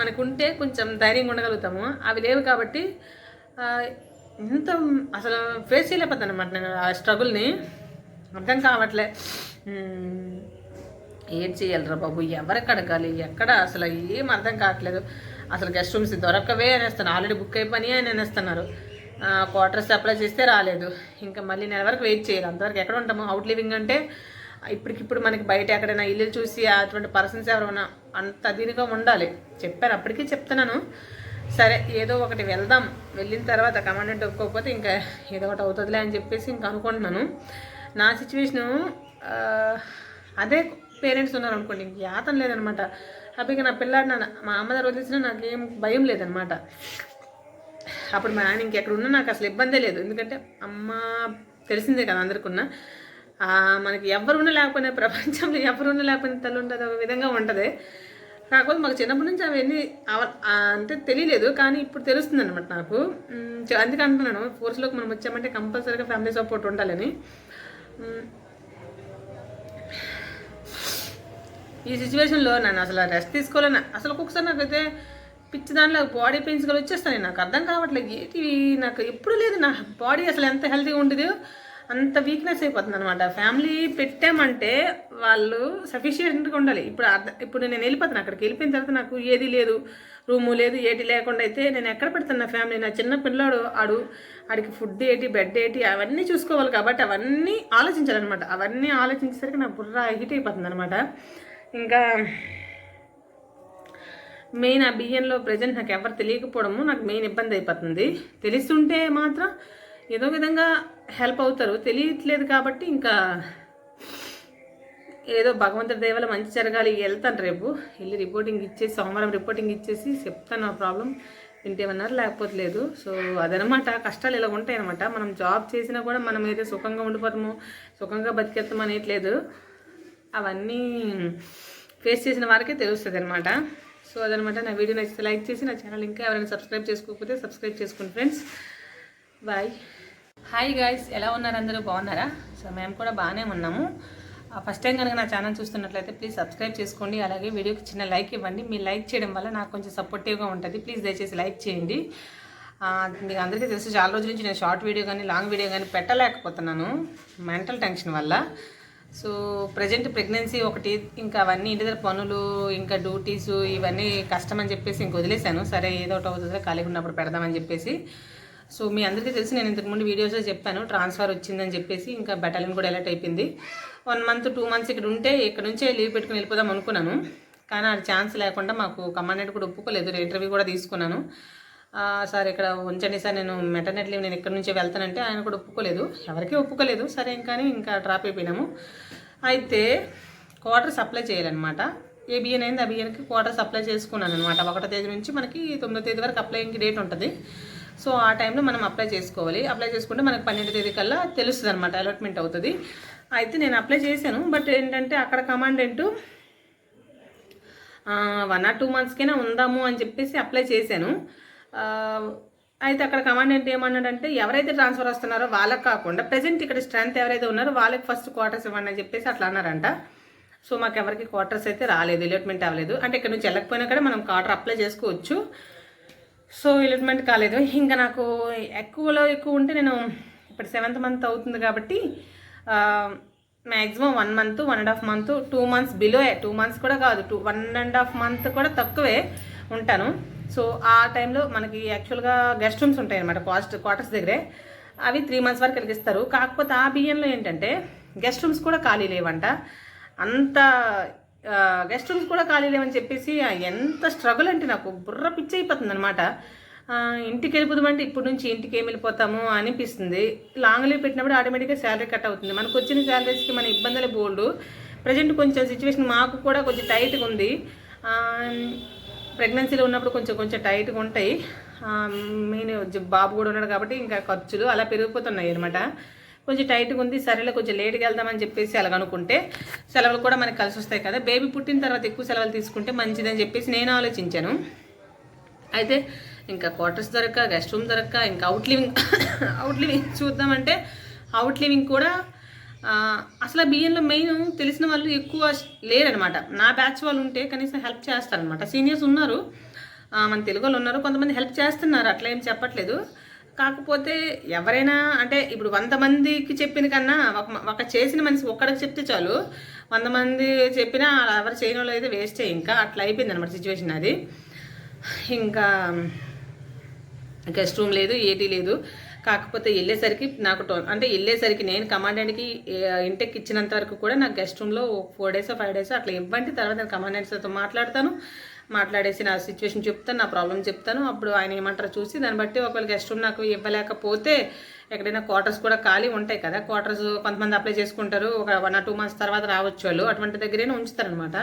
మనకు ఉంటే కొంచెం ధైర్యంగా ఉండగలుగుతాము. అవి లేవు కాబట్టి ఇంత అసలు ఫేస్ చేయలేకపోతే అనమాట నేను ఆ స్ట్రగుల్ని అర్థం కావట్లే. ఏం చేయాలిరా బాబు? ఎవరికి అడగాలి? ఎక్కడ అసలు ఏం అర్థం కావట్లేదు. అసలు గెస్ట్ రూమ్స్ దొరకవే అనేస్తాను ఆల్రెడీ బుక్ అయిపోయి అని అనేస్తున్నారు. క్వార్టర్స్ అప్లై చేస్తే రాలేదు. ఇంకా మళ్ళీ నెల వరకు వెయిట్ చేయాలి. అంతవరకు ఎక్కడ ఉంటాము? అవుట్ లివింగ్ అంటే ఇప్పటికిప్పుడు మనకి బయట ఎక్కడైనా ఇల్లు చూసి అటువంటి పర్సన్స్ ఎవరైనా అంత దీనిగా ఉండాలి. చెప్పాను అప్పటికీ చెప్తున్నాను. సరే ఏదో ఒకటి వెళ్దాం. వెళ్ళిన తర్వాత కమాండెంట్ ఒప్పుకోకపోతే ఇంకా ఏదో ఒకటి అవుతుందిలే అని చెప్పేసి ఇంకా అనుకుంటున్నాను. నా సిచ్యువేషను అదే పేరెంట్స్ ఉన్నారు అనుకోండి ఇంక యాతం లేదనమాట. హ్యాపీగా నా పిల్లాడిన మా అమ్మ దగ్గర వదిలేసినా నాకేం భయం లేదనమాట. అప్పుడు మా ఆయన ఇంకెక్కడ ఉన్నా నాకు అసలు ఇబ్బందే లేదు. ఎందుకంటే అమ్మ తెలిసిందే కదా అందరికన్నా. మనకి ఎవరున్నా లేకపోయినా ప్రపంచంలో ఎవరున్నా లేకపోయినా తల్లి ఉంటుంది ఒక విధంగా ఉంటుంది. కాకపోతే మాకు చిన్నప్పటి నుంచి అవన్నీ అంటే తెలియలేదు కానీ ఇప్పుడు తెలుస్తుంది అనమాట నాకు అందుకే అంటున్నాను ఫోర్స్లోకి మనం వచ్చామంటే కంపల్సరీగా ఫ్యామిలీ సపోర్ట్ ఉండాలని. ఈ సిచ్యువేషన్లో నన్ను అసలు రెస్ట్ తీసుకోలేను. అసలు ఒక్కొక్కసారి నాకైతే పిచ్చి దానిలో బాడీ పెయిన్స్ కూడా వచ్చేస్తాయి నాకు అర్థం కావట్లేదు. ఏంటి నాకు ఎప్పుడు లేదు నా బాడీ అసలు ఎంత హెల్తీగా ఉండేదో? అంత వీక్నెస్ అయిపోతుంది అనమాట ఫ్యామిలీ పెట్టామంటే వాళ్ళు సఫిషియెంట్గా ఉండాలి. ఇప్పుడు అర్థ ఇప్పుడు నేను వెళ్ళిపోతాను అక్కడికి. వెళ్ళిపోయిన తర్వాత నాకు ఏది లేదు రూము లేదు ఏటి లేకుండా అయితే నేను ఎక్కడ పెడతాను నా ఫ్యామిలీ నా చిన్న పిల్లాడు ఆడు ఆడికి ఫుడ్ ఏంటి బెడ్ ఏంటి అవన్నీ చూసుకోవాలి కాబట్టి అవన్నీ ఆలోచించాలన్నమాట. అవన్నీ ఆలోచించేసరికి నా బుర్ర హీట్ అయిపోతుంది అనమాట ఇంకా మెయిన్ ఆ బియ్యంలో ప్రజెంట్ నాకు ఎవరు తెలియకపోవడము నాకు మెయిన్ ఇబ్బంది అయిపోతుంది. తెలుస్తుంటే మాత్రం ఏదో విధంగా హెల్ప్ అవుతారు. తెలియట్లేదు కాబట్టి ఇంకా ఏదో భగవంతుడి దేవల మంచి జరగాలి వెళ్తాను రేపు. వెళ్ళి రిపోర్టింగ్ ఇచ్చేసి సోమవారం రిపోర్టింగ్ ఇచ్చేసి చెప్తాను ఆ ప్రాబ్లం వింటేమన్నారు లేకపోతే లేదు. సో అదనమాట. కష్టాలు ఇలా ఉంటాయి అనమాట మనం జాబ్ చేసినా కూడా మనం ఏదో సుఖంగా ఉండిపోతాము సుఖంగా బతికేస్తాం అనేట్లేదు అవన్నీ ఫేస్ చేసిన వారికే తెలుస్తుంది అనమాట సో అదనమాట. నా వీడియో నచ్చితే లైక్ చేసి నా ఛానల్ ఇంకా ఎవరైనా సబ్స్క్రైబ్ చేసుకోకపోతే సబ్స్క్రైబ్ చేసుకోండి ఫ్రెండ్స్ బాయ్ హాయ్ గాయ్స్ ఎలా ఉన్నారు అందరూ? బాగున్నారా? సో మేము కూడా బాగానే ఉన్నాము. ఫస్ట్ టైం కనుక నా ఛానల్ చూస్తున్నట్లయితే ప్లీజ్ సబ్స్క్రైబ్ చేసుకోండి. అలాగే వీడియోకి చిన్న లైక్ ఇవ్వండి. మీ లైక్ చేయడం వల్ల నాకు కొంచెం సపోర్టివ్గా ఉంటుంది. ప్లీజ్ దయచేసి లైక్ చేయండి. మీకు అందరికీ తెలుసు చాలా రోజుల నుంచి నేను షార్ట్ వీడియో కానీ లాంగ్ వీడియో కానీ పెట్టలేకపోతున్నాను. మెంటల్ టెన్షన్ వల్ల. సో ప్రజెంట్ ప్రెగ్నెన్సీ ఒకటి ఇంకా అవన్నీ ఇంటి దగ్గర పనులు ఇంకా డ్యూటీస్ ఇవన్నీ కష్టం అని చెప్పేసి ఇంక వదిలేశాను. సరే ఏదో ఒకటి అవుతుందో ఖాళీగా ఉన్నప్పుడు పెడదామని చెప్పేసి. సో మీ అందరికీ తెలిసి నేను ఇంతకుముందు వీడియోస్లో చెప్పాను ట్రాన్స్ఫర్ వచ్చిందని చెప్పేసి ఇంకా బెటాలియన్ కూడా ఎలర్ట్ అయిపోయింది. వన్ మంత్ టూ మంత్స్ ఇక్కడ ఉంటే ఇక్కడ నుంచే లీవ్ పెట్టుకుని వెళ్ళిపోదాం అనుకున్నాను. కానీ అది ఛాన్స్ లేకుండా మాకు కమాండెంట్ కూడా ఒప్పుకోలేదు ఇంటర్వ్యూ కూడా తీసుకున్నాను. సార్ ఇక్కడ ఉంచండి సార్ నేను మెటర్నెట్ లీవ్ నేను ఇక్కడ నుంచి వెళ్తానంటే ఆయన కూడా ఒప్పుకోలేదు. ఎవరికీ ఒప్పుకోలేదు సరే కానీ ఇంకా డ్రాప్ అయిపోయినాము. అయితే క్వార్టర్స్ అప్లై చేయాలన్నమాట. ఏ బియ్యం అయింది ఆ బియ్యానికి క్వార్టర్స్ అప్లై చేసుకున్నాను అనమాట ఒకటో తేదీ నుంచి మనకి తొమ్మిదో తేదీ వరకు అప్లైయింగ్ డేట్ ఉంటుంది. సో ఆ టైంలో మనం అప్లై చేసుకోవాలి. అప్లై చేసుకుంటే మనకి పన్నెండు తేదీ కల్లా తెలుస్తుంది అనమాట అలాట్మెంట్ అవుతుంది. అయితే నేను అప్లై చేశాను బట్ ఏంటంటే అక్కడ కమాండెంట్ వన్ ఆర్ టూ మంత్స్కైనా ఉందాము అని చెప్పేసి అప్లై చేశాను. అయితే అక్కడ కమాండెంట్ ఏమన్నాడంటే ఎవరైతే ట్రాన్స్ఫర్ వస్తున్నారో వాళ్ళకి కాకుండా ప్రజెంట్ ఇక్కడ స్ట్రెంత్ ఎవరైతే ఉన్నారో వాళ్ళకి ఫస్ట్ క్వార్టర్స్ ఇవ్వండి అని చెప్పేసి అట్లా అన్నారంట. సో మాకు ఎవరికి క్వార్టర్స్ అయితే రాలేదు అలాట్మెంట్ అవ్వలేదు. అంటే ఇక్కడ నుంచి వెళ్ళకపోయినా కూడా మనం క్వార్టర్ అప్లై చేసుకోవచ్చు. సో ఇలిట్మెంట్ కాలేదు. ఇంకా నాకు ఎక్కువలో ఎక్కువ ఉంటే నేను ఇప్పుడు సెవెంత్ మంత్ అవుతుంది కాబట్టి maximum one month one and half month two months below two months కూడా కాదు two one and half month కూడా తక్కువే ఉంటాను. సో ఆ టైంలో మనకి యాక్చువల్గా గెస్ట్ రూమ్స్ ఉంటాయి అనమాట కాస్ట్ క్వార్టర్స్ దగ్గరే. అవి త్రీ మంత్స్ వరకు కలిగిస్తారు కాకపోతే ఆ బియ్యంలో ఏంటంటే గెస్ట్ రూమ్స్ కూడా ఖాళీ లేవంట. అంత గెస్ట్ రూమ్స్ కూడా ఖాళీ లేవని చెప్పేసి ఎంత స్ట్రగుల్ అంటే నాకు బుర్ర పిచ్చి అయిపోతుంది అనమాట ఇంటికి వెళ్ళిపోదామంటే ఇప్పటి నుంచి ఇంటికి ఏం వెళ్ళిపోతాము అనిపిస్తుంది. లాంగ్ లీవ్ పెట్టినప్పుడు ఆటోమేటిక్గా శాలరీ కట్ అవుతుంది. మనకు వచ్చిన శాలరీస్కి మన ఇబ్బందులే బోల్డు. ప్రజెంట్ కొంచెం సిచ్యువేషన్ మాకు కూడా కొంచెం టైట్గా ఉంది. ప్రెగ్నెన్సీలో ఉన్నప్పుడు కొంచెం కొంచెం టైట్గా ఉంటాయి. మెయిన్ బాబు కూడా ఉన్నాడు కాబట్టి ఇంకా ఖర్చులు అలా పెరిగిపోతున్నాయి అనమాట కొంచెం టైట్గా ఉంది సరేలే కొంచెం లేట్గా వెళ్దామని చెప్పేసి అలాగనుకుంటే సెలవులు కూడా మనకి కలిసి వస్తాయి కదా. బేబీ పుట్టిన తర్వాత ఎక్కువ సెలవులు తీసుకుంటే మంచిదని చెప్పేసి నేను ఆలోచించాను. అయితే ఇంకా క్వార్టర్స్ దొరక్క గెస్ట్ రూమ్ దొరక్క ఇంకా అవుట్ లివింగ్ అవుట్ లివింగ్ చూద్దామంటే అవుట్ లివింగ్ కూడా అసలు బియ్యంలో మెయిన్ తెలిసిన వాళ్ళు ఎక్కువ లేరనమాట. నా బ్యాచ్ వాళ్ళు ఉంటే కనీసం హెల్ప్ చేస్తారనమాట. సీనియర్స్ ఉన్నారు మన తెలుగు వాళ్ళు ఉన్నారు కొంతమంది హెల్ప్ చేస్తున్నారు అట్లా ఏం చెప్పట్లేదు. కాకపోతే ఎవరైనా అంటే ఇప్పుడు వంద మందికి చెప్పిన కన్నా ఒక ఒక చేసిన మనిషి ఒక్కడికి చెప్తే చాలు. వంద మంది చెప్పినా ఎవరు చేయని వాళ్ళు అయితే వేస్టే ఇంకా. అట్లా అయిపోయింది అనమాట సిచ్యువేషన్ అది ఇంకా గెస్ట్ రూమ్ లేదు ఏటీ లేదు. కాకపోతే వెళ్ళేసరికి నాకు టో అంటే వెళ్ళేసరికి నేను కమాండెంట్కి ఇంటికి ఇచ్చినంత వరకు కూడా నాకు గెస్ట్ రూమ్లో ఫోర్ డేస్ ఫైవ్ డేస్ అట్లా ఇవ్వండి. తర్వాత నేను కమాండెంట్స్తో మాట్లాడతాను. మాట్లాడేసి నా సిచ్యువేషన్ చెప్తాను నా ప్రాబ్లం చెప్తాను. అప్పుడు ఆయన ఏమంటారో చూసి దాన్ని బట్టి ఒకవేళ గెస్ట్ రూమ్ నాకు ఇవ్వలేకపోతే ఎక్కడైనా క్వార్టర్స్ కూడా ఖాళీ ఉంటాయి కదా. క్వార్టర్స్ కొంతమంది అప్లై చేసుకుంటారు. ఒక వన్ ఆర్ టూ మంత్స్ తర్వాత రావచ్చు వాళ్ళు. అటువంటి దగ్గరైనా ఉంచుతారనమాట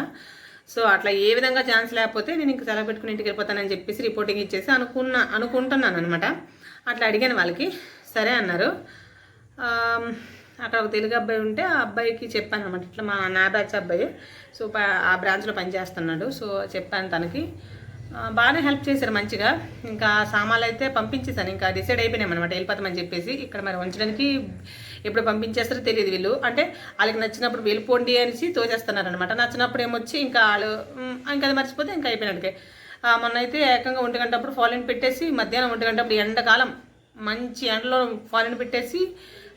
సో అట్లా ఏ విధంగా ఛాన్స్ లేకపోతే నేను ఇంక సెలవు పెట్టుకుని ఇంటికి వెళ్ళిపోతానని చెప్పేసి రిపోర్టింగ్ ఇచ్చేసి అనుకున్నా అనుకుంటున్నాను అనమాట అట్లా అడిగాను వాళ్ళకి. సరే అన్నారు. అక్కడ ఒక తెలుగు అబ్బాయి ఉంటే ఆ అబ్బాయికి చెప్పాను అనమాట ఇట్లా మా నా బ్యాచ్ అబ్బాయి. సో ప- ఆ బ్రాంచ్లో పనిచేస్తున్నాడు. సో చెప్పాను తనకి. బాగానే హెల్ప్ చేశారు మంచిగా. ఇంకా సామాన్లు అయితే పంపించేశాను. ఇంకా డిసైడ్ అయిపోయినాం అనమాట వెళ్ళిపోతామని చెప్పేసి ఇక్కడ మరి ఉంచడానికి ఎప్పుడు పంపించేస్తారో తెలియదు వీళ్ళు. అంటే వాళ్ళకి నచ్చినప్పుడు వెళ్ళిపోండి అనేసి తోచేస్తున్నారనమాట నచ్చినప్పుడు ఏమొచ్చి ఇంకా వాళ్ళు ఇంకా అది మర్చిపోతే ఇంకా అయిపోయినట్టుకే మొన్న అయితే ఏకంగా ఒంటి గంటప్పుడు అప్పుడు పెట్టేసి మధ్యాహ్నం ఒంటి గంటప్పుడు ఎండాకాలం మంచి ఎండలో ఫాలిన్ పెట్టేసి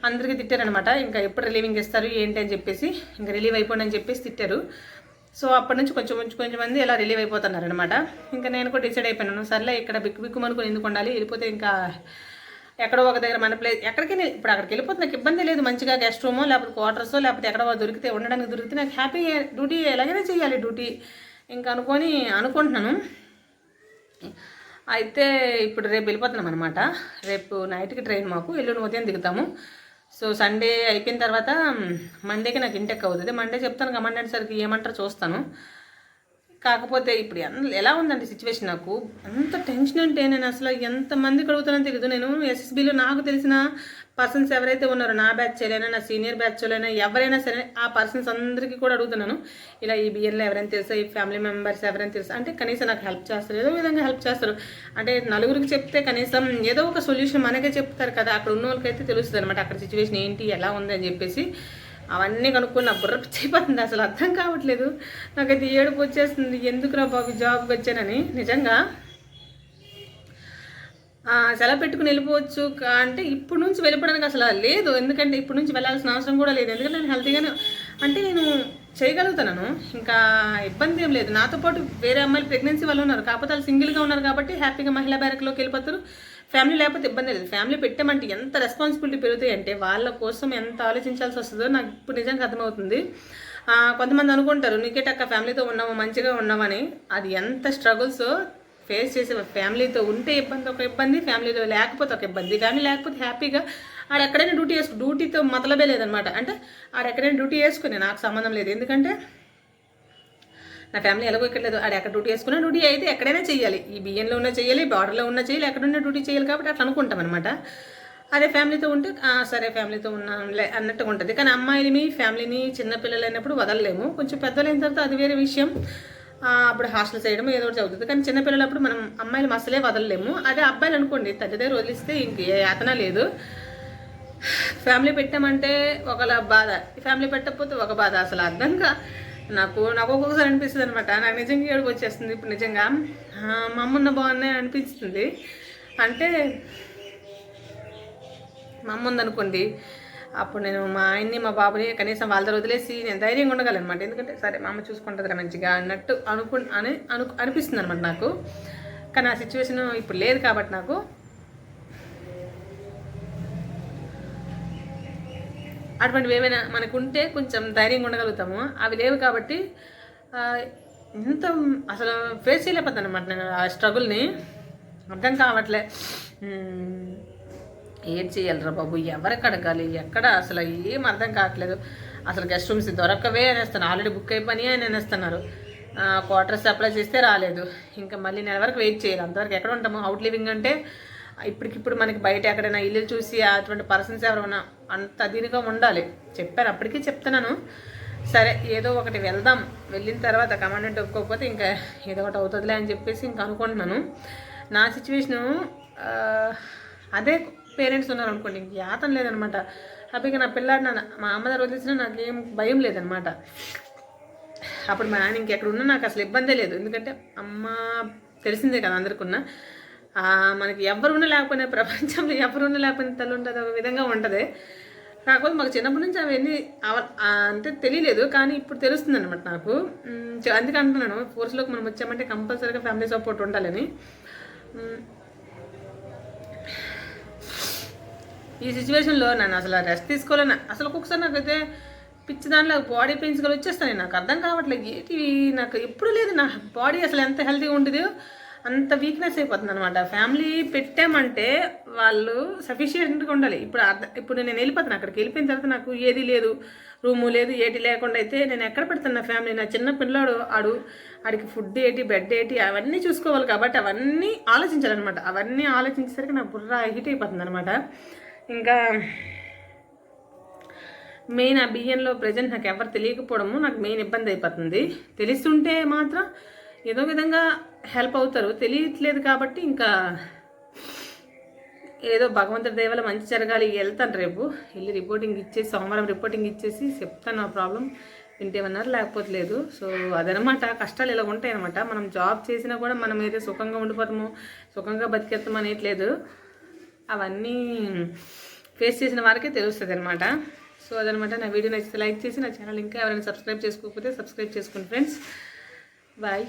అందరికీ తిట్టారనమాట ఇంకా ఎప్పుడు రిలీవింగ్ ఇస్తారు ఏంటి అని చెప్పేసి ఇంకా రిలీవ్ అయిపోండి అని చెప్పేసి తిట్టారు. సో అప్పటి నుంచి కొంచెం కొంచెం కొంచెం మంది ఇలా రిలీవ్ అయిపోతున్నారు అనమాట ఇంకా నేను కూడా డిసైడ్ అయిపోయాను సర్లే ఇక్కడ బిక్కు బిక్కు అనుకుని ఎందుకు ఉండాలి? వెళ్ళిపోతే ఇంకా ఎక్కడో ఒక దగ్గర మన ప్లేస్ ఎక్కడికి ఇప్పుడు అక్కడికి వెళ్ళిపోతే నాకు ఇబ్బంది లేదు మంచిగా గెస్ట్ రూమో లేకపోతే క్వార్టర్సో లేకపోతే ఎక్కడో దొరికితే ఉండడానికి దొరికితే నాకు హ్యాపీ డ్యూటీ ఎలాగైనా చేయాలి డ్యూటీ ఇంకా అనుకొని అనుకుంటున్నాను. అయితే ఇప్పుడు రేపు వెళ్ళిపోతున్నాం అనమాట రేపు నైట్కి ట్రైన్ మాకు. ఎల్లుండి ఉదయం దిగుతాము. సో సండే అయిపోయిన తర్వాత మండేకి నాకు ఇంటెక్ అవుతుంది. మండే చెప్తాను కమాండెంట్ సరికి ఏమంటారో చూస్తాను. కాకపోతే ఇప్పుడు ఎన్- ఎలా ఉందండి సిచ్యువేషన్ నాకు? ఎంత టెన్షన్ అంటే నేను అసలు ఎంతమంది కడుగుతానో తెలియదు నేను ఎస్ఎస్బీలో నాకు తెలిసిన పర్సన్స్ ఎవరైతే ఉన్నారో నా బ్యాచ్ నా సీనియర్ బ్యాచ్ అయినా ఎవరైనా సరే ఆ పర్సన్స్ అందరికీ కూడా అడుగుతున్నాను. ఇలా ఈ బిఎన్లో ఎవరైనా తెలుసా? ఈ ఫ్యామిలీ మెంబర్స్ ఎవరైనా తెలుసా? అంటే కనీసం నాకు హెల్ప్ చేస్తారు. ఏదో విధంగా హెల్ప్ చేస్తారు. అంటే నలుగురికి చెప్తే కనీసం ఏదో ఒక సొల్యూషన్ మనకే చెప్తారు కదా. అక్కడ ఉన్న వాళ్ళకైతే తెలుస్తుంది అనమాట అక్కడ సిచ్యువేషన్ ఏంటి? ఎలా ఉంది? అని చెప్పేసి అవన్నీ కనుక్కున్న నా బుర్ర అసలు అర్థం కావట్లేదు. నాకైతే ఏడుపు వచ్చేస్తుంది. ఎందుకురా బాబు జాబ్కి వచ్చానని? నిజంగా సెలవు పెట్టుకుని వెళ్ళిపోవచ్చు. అంటే ఇప్పుడు నుంచి వెళ్ళిపోవడానికి అసలు లేదు. ఎందుకంటే ఇప్పుడు నుంచి వెళ్ళాల్సిన అవసరం కూడా లేదు. ఎందుకంటే నేను హెల్తీగానే అంటే నేను చేయగలుగుతున్నాను ఇంకా ఇబ్బంది ఏం లేదు. నాతో పాటు వేరే అమ్మాయిలు ప్రెగ్నెన్సీ వాళ్ళు ఉన్నారు. కాకపోతే వాళ్ళు సింగిల్గా ఉన్నారు కాబట్టి హ్యాపీగా మహిళా బ్యారక్లోకి వెళ్ళిపోతారు. ఫ్యామిలీ లేకపోతే ఇబ్బంది లేదు. ఫ్యామిలీ పెట్టామంటే ఎంత రెస్పాన్సిబిలిటీ పెరుగుతాయి అంటే వాళ్ళ కోసం ఎంత ఆలోచించాల్సి వస్తుందో నాకు ఇప్పుడు నిజంగా అర్థమవుతుంది. కొంతమంది అనుకుంటారు నీకేటక్క ఫ్యామిలీతో ఉన్నాము మంచిగా ఉన్నామని. అది ఎంత స్ట్రగుల్స్ ఫేస్ చేసే ఫ్యామిలీతో ఉంటే ఇబ్బంది ఒక ఇబ్బంది ఫ్యామిలీలో లేకపోతే ఒక ఇబ్బంది. కానీ లేకపోతే హ్యాపీగా ఆడ ఎక్కడైనా డ్యూటీ వేసుకు డ్యూటీతో మతలబే లేదనమాట అంటే ఆడ ఎక్కడైనా డ్యూటీ వేసుకుని నాకు సంబంధం లేదు. ఎందుకంటే నా ఫ్యామిలీ ఎలాగో ఇక్కడ లేదు. ఆడ ఎక్కడ డ్యూటీ వేసుకున్నా డ్యూటీ అయితే ఎక్కడైనా చేయాలి. ఈ బియ్యంలో ఉన్న చేయాలి బార్డర్లో ఉన్న చేయాలి ఎక్కడున్నా డ్యూటీ చేయాలి కాబట్టి అట్లా అనుకుంటాం అనమాట అదే ఫ్యామిలీతో ఉంటే సరే ఫ్యామిలీతో ఉన్నాంలే అన్నట్టుగా ఉంటుంది. కానీ అమ్మాయిని ఫ్యామిలీని చిన్నపిల్లలు అయినప్పుడు వదలలేము. కొంచెం పెద్దలైన తర్వాత అది వేరే విషయం. అప్పుడు హాస్టల్ చేయడం ఏదో ఒకటి చదువుతుంది. కానీ చిన్నపిల్లలప్పుడు మనం అమ్మాయిలు అసలే వదలలేము. అదే అబ్బాయిలు అనుకోండి తల్లి దగ్గర వదిలిస్తే ఇంక యాతన లేదు. ఫ్యామిలీ పెట్టామంటే ఒకలా బాధ. ఫ్యామిలీ పెట్టకపోతే ఒక బాధ అసలు అర్థంగా నాకు నాకు ఒక్కొక్కసారి అనిపిస్తుంది అనమాట నాకు నిజంగా ఏడుపు వచ్చేస్తుంది ఇప్పుడు నిజంగా. మా అమ్మున్న బాగున్నాయి అనిపిస్తుంది. అంటే మా అమ్మ ఉందనుకోండి అప్పుడు నేను మా ఆయన్ని మా బాబుని కనీసం వాళ్ళ దగ్గర వదిలేసి నేను ధైర్యంగా ఉండగలను అనమాట ఎందుకంటే సరే మా అమ్మ చూసుకుంటుందిరా మంచిగా అన్నట్టు అనుకు అని అను అనిపిస్తుంది అనమాట నాకు. కానీ ఆ సిచ్యువేషన్ ఇప్పుడు లేదు కాబట్టి నాకు. అటువంటివి ఏమైనా మనకు ఉంటే కొంచెం ధైర్యంగా ఉండగలుగుతాము. అవి లేవు కాబట్టి ఇంత ఎంత అసలు ఫేస్ చేయలేకపోతాను అనమాట నేను ఆ స్ట్రగుల్ని అర్థం కావట్లే. ఏం చేయాలిరా బాబు? ఎవరికి అడగాలి? ఎక్కడ? అసలు ఏం అర్థం కావట్లేదు. అసలు గెస్ట్ రూమ్స్ దొరకవే అనేస్తాను ఆల్రెడీ బుక్ అయిపోయి అని అనేస్తున్నారు. క్వార్టర్స్ అప్లై చేస్తే రాలేదు. ఇంకా మళ్ళీ నెల వరకు వెయిట్ చేయాలి. అంతవరకు ఎక్కడ ఉంటాము? అవుట్ లివింగ్ అంటే ఇప్పటికిప్పుడు మనకి బయట ఎక్కడైనా ఇల్లు చూసి అటువంటి పర్సన్స్ ఎవరైనా అంత దీనిగా ఉండాలి. చెప్పారు అప్పటికీ చెప్తున్నాను. సరే ఏదో ఒకటి వెళ్దాం. వెళ్ళిన తర్వాత కమాండెంట్ ఒప్పుకోకపోతే ఇంకా ఏదో ఒకటి అవుతుందిలే అని చెప్పేసి ఇంకా అనుకుంటున్నాను. నా సిచ్యువేషను అదే పేరెంట్స్ ఉన్నారు అనుకోండి ఇంక యాతం లేదనమాట. హ్యాపీగా నా పిల్లాడు నా మా అమ్మ దగ్గర వదిలేసినా నాకేం భయం లేదనమాట. అప్పుడు మా ఆయన ఇంకెక్కడ ఉన్నా నాకు అసలు ఇబ్బందే లేదు. ఎందుకంటే అమ్మ తెలిసిందే కదా అందరికన్నా. మనకి ఎవరున్నా లేకపోయినా ప్రపంచంలో ఎవరున్నా లేకపోయినా తల్లి ఉంటుంది ఒక విధంగా ఉంటుంది. కాకపోతే మాకు చిన్నప్పటి నుంచి అవన్నీ అవ- అంటే తెలియలేదు కానీ ఇప్పుడు తెలుస్తుంది అనమాట నాకు. ఉమ్, అందుకే అంటున్నాను ఫోర్స్లోకి మనం వచ్చామంటే కంపల్సరీగా ఫ్యామిలీ సపోర్ట్ ఉండాలని. ఈ సిచ్యువేషన్లో నన్ను అసలు రెస్ట్ తీసుకోలేను. అసలు ఒక్కొక్కసారి నాకైతే పిచ్చి దాంట్లో బాడీ పెయిన్స్ కూడా వచ్చేస్తాయి నాకు అర్థం కావట్లేదు. ఏంటి నాకు ఎప్పుడు లేదు. నా బాడీ అసలు ఎంత హెల్తీగా ఉండేదో అంత వీక్నెస్ అయిపోతుంది అనమాట ఫ్యామిలీ పెట్టామంటే వాళ్ళు సఫిషియెంట్గా ఉండాలి. ఇప్పుడు ఇప్పుడు నేను వెళ్ళిపోతాను. అక్కడికి వెళ్ళిపోయిన తర్వాత నాకు ఏది లేదు. రూము లేదు ఏటి లేకుండా అయితే నేను ఎక్కడ పెడతాను నా ఫ్యామిలీ నా చిన్న పిల్లాడు ఆడు ఆడికి ఫుడ్ ఏంటి బెడ్ ఏంటి అవన్నీ చూసుకోవాలి కాబట్టి అవన్నీ ఆలోచించాలన్నమాట. అవన్నీ ఆలోచించేసరికి నా బుర్ర హీట్ అయిపోతుంది అనమాట ఇంకా మెయిన్ ఆ బియ్యంలో ప్రజెంట్ నాకు ఎవరు తెలియకపోవడము నాకు మెయిన్ ఇబ్బంది అయిపోతుంది. తెలుస్తుంటే మాత్రం ఏదో విధంగా హెల్ప్ అవుతారు. తెలియట్లేదు కాబట్టి ఇంకా ఏదో భగవంతుడి దయవల్ల మంచి జరగాలి వెళ్తాను రేపు. వెళ్ళి రిపోర్టింగ్ ఇచ్చేసి సోమవారం రిపోర్టింగ్ ఇచ్చేసి చెప్తాను ఆ ప్రాబ్లం వింటేమన్నారు లేకపోతే లేదు. సో అదనమాట. కష్టాలు ఇలా ఉంటాయి అనమాట మనం జాబ్ చేసినా కూడా మనం ఏదో సుఖంగా ఉండిపోతాము సుఖంగా బతికేస్తాం అనేట్లేదు. అవన్నీ ఫేస్ చేసిన వారికే తెలుస్తుంది అనమాట సో అదనమాట నా వీడియో నచ్చితే లైక్ చేసి నా ఛానల్ ఇంకా ఎవరైనా సబ్స్క్రైబ్ చేసుకోకపోతే సబ్స్క్రైబ్ చేసుకోండి ఫ్రెండ్స్ బాయ్